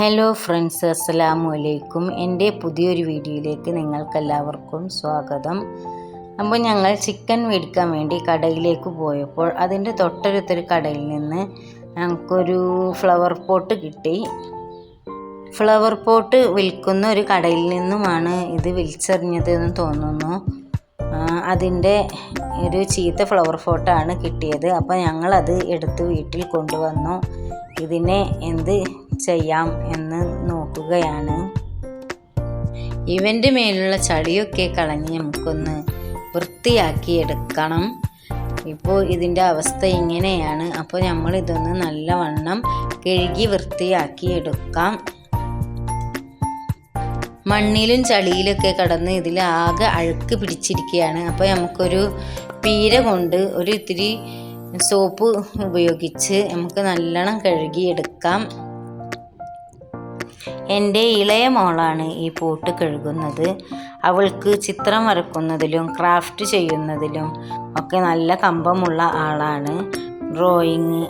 Hello friends അസ്സലാമു അലൈക്കും എന്റെ പുതിയൊരു വീഡിയോയിലേക്ക് നിങ്ങൾക്കെല്ലാവർക്കും സ്വാഗതം. അപ്പോൾ ഞങ്ങൾ ചിക്കൻ മേടിക്കാൻ വേണ്ടി കടയിലേക്ക് പോയപ്പോൾ അതിന്റെ തൊട്ടടുത്തൊരു കടയിൽ നിന്ന് ഞങ്ങൾക്കൊരു ഫ്ലവർ പോട്ട് കിട്ടി. ഫ്ലവർ പോട്ട് വിൽക്കുന്ന ഒരു കടയിൽ നിന്നുമാണ് ഇത് വിളിച്ചെറിഞ്ഞത് എന്ന് തോന്നുന്നു. അതിന്റെ ഒരു ചീത്ത ഫ്ലവർ പോട്ടാണ് കിട്ടിയത്. അപ്പോൾ ഞങ്ങളത് എടുത്ത് വീട്ടിൽ കൊണ്ടുവന്നു. ഇതിനെ എന്ത് ചെയ്യാം എന്ന് നോക്കുകയാണ്. ഇവന്റെ മേലുള്ള ചളിയൊക്കെ കളഞ്ഞ് നമുക്കൊന്ന് വൃത്തിയാക്കി എടുക്കണം ഇപ്പോൾ ഇതിന്റെ അവസ്ഥ ഇങ്ങനെയാണ്. അപ്പോൾ നമ്മൾ ഇതൊന്ന് നല്ലവണ്ണം കഴുകി വൃത്തിയാക്കി എടുക്കാം മണ്ണിലും ചളിയിലൊക്കെ കടന്ന് ഇതിൽ ആകെ അഴുക്ക് പിടിച്ചിരിക്കുകയാണ്. അപ്പോൾ നമുക്കൊരു പീര കൊണ്ട് ഒരു ഇത്തിരി സോപ്പ് ഉപയോഗിച്ച് നമുക്ക് നല്ലോണം കഴുകിയെടുക്കാം. എന്റെ ഇളയ മോളാണ് ഈ പോട്ട് കഴുകുന്നത്. അവൾക്ക് ചിത്രം വരക്കുന്നതിലും ക്രാഫ്റ്റ് ചെയ്യുന്നതിലും ഒക്കെ നല്ല കമ്പമുള്ള ആളാണ്. ഡ്രോയിങ്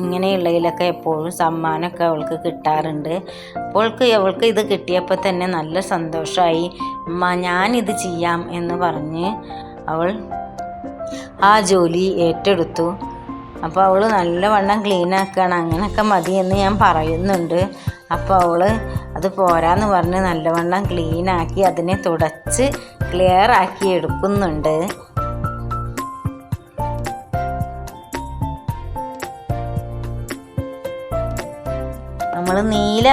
ഇങ്ങനെയുള്ളതിലൊക്കെ എപ്പോഴും സമ്മാനമൊക്കെ അവൾക്ക് കിട്ടാറുണ്ട്. അവൾക്ക് അവൾക്ക് ഇത് കിട്ടിയപ്പോൾ തന്നെ നല്ല സന്തോഷമായി അമ്മ ഞാനിത് ചെയ്യാം എന്ന് പറഞ്ഞ് അവൾ ആ ജോലി ഏറ്റെടുത്തു. അപ്പോൾ അവൾ നല്ലവണ്ണം ക്ലീൻ ആക്കുകയാണ് അങ്ങനെയൊക്കെ മതിയെന്ന് ഞാൻ പറയുന്നുണ്ട്. അപ്പോൾ അവൾ അത് പോരാന്ന് പറഞ്ഞ് നല്ലവണ്ണം ക്ലീൻ ആക്കി അതിനെ തുടച്ച് ക്ലിയർ ആക്കി എടുക്കുന്നുണ്ട്. നമ്മൾ നീല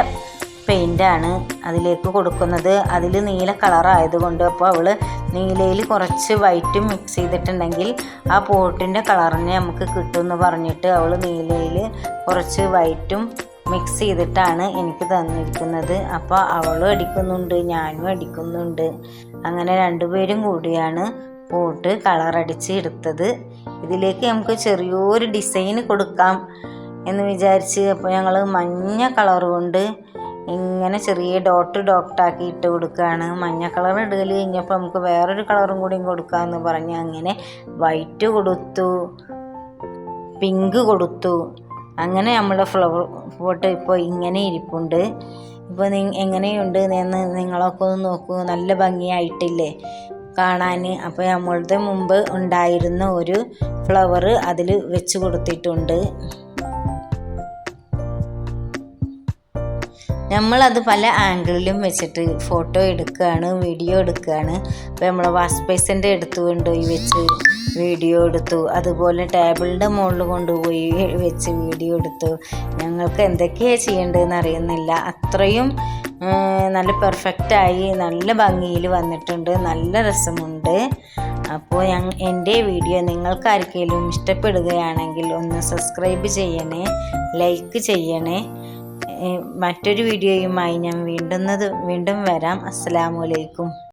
പെയിന്റാണ് അതിലേക്ക് കൊടുക്കുന്നത്. അതിൽ നീല കളറായതുകൊണ്ട് അപ്പോൾ അവൾ നീലയിൽ കുറച്ച് വൈറ്റും മിക്സ് ചെയ്തിട്ടുണ്ടെങ്കിൽ ആ പോട്ടിന്റെ കളറിനെ നമുക്ക് കിട്ടുമെന്ന് പറഞ്ഞിട്ട് അവൾ നീലയിൽ കുറച്ച് വൈറ്റും മിക്സ് ചെയ്തിട്ടാണ് എനിക്ക് തന്നിരിക്കുന്നത്. അപ്പോൾ അവളും അടിക്കുന്നുണ്ട് ഞാനും അടിക്കുന്നുണ്ട്. അങ്ങനെ രണ്ടുപേരും കൂടിയാണ് പോട്ട് കളറടിച്ച് എടുത്തത്. ഇതിലേക്ക് നമുക്ക് ചെറിയൊരു ഡിസൈൻ കൊടുക്കാം എന്ന് വിചാരിച്ച് അപ്പോൾ ഞങ്ങൾ മഞ്ഞ കളർ കൊണ്ട് ഇങ്ങനെ ചെറിയ ഡോട്ട് ഡോട്ടാക്കി ഇട്ട് കൊടുക്കുകയാണ്. മഞ്ഞ കളർ ഇടൽ കഴിഞ്ഞപ്പോൾ നമുക്ക് വേറൊരു കളറും കൂടിയും കൊടുക്കാമെന്ന് പറഞ്ഞ് അങ്ങനെ വൈറ്റ് കൊടുത്തു പിങ്ക് കൊടുത്തു. അങ്ങനെ നമ്മുടെ ഫ്ലവർ പോട്ട് ഇപ്പോൾ ഇങ്ങനെ ഇരിപ്പുണ്ട്. ഇപ്പോൾ നി എങ്ങനെയുണ്ട്? എന്ന് നിങ്ങളൊക്കെ ഒന്ന് നോക്കൂ. നല്ല ഭംഗിയായിട്ടില്ലേ? കാണാൻ അപ്പോൾ നമ്മളുടെ മുമ്പ് ഉണ്ടായിരുന്ന ഒരു ഫ്ലവർ അതിൽ വെച്ച് കൊടുത്തിട്ടുണ്ട്. നമ്മളത് പല ആംഗിളിലും വെച്ചിട്ട് ഫോട്ടോ എടുക്കുകയാണ് വീഡിയോ എടുക്കുകയാണ് അപ്പോൾ നമ്മൾ വാഷ് ബേസിന്റെ എടുത്ത് കൊണ്ടുപോയി വെച്ച് വീഡിയോ എടുത്തു. അതുപോലെ ടേബിളിന്റെ മുകളിൽ കൊണ്ടുപോയി വെച്ച് വീഡിയോ എടുത്തു. ഞങ്ങൾക്ക് എന്തൊക്കെയാണ് ചെയ്യേണ്ടതെന്ന് അറിയുന്നില്ല. അത്രയും നല്ല പെർഫെക്റ്റായി നല്ല ഭംഗിയിൽ വന്നിട്ടുണ്ട്. നല്ല രസമുണ്ട്. അപ്പോൾ ഞങ്ങൾ എന്റെ വീഡിയോ നിങ്ങൾക്ക് ആർക്കെങ്കിലും ഇഷ്ടപ്പെടുകയാണെങ്കിൽ ഒന്ന് സബ്സ്ക്രൈബ് ചെയ്യണേ ലൈക്ക് ചെയ്യണേ. മറ്റൊരു വീഡിയോയുമായി ഞാൻ വീണ്ടും വീണ്ടും വരാം. അസ്സലാമലൈക്കും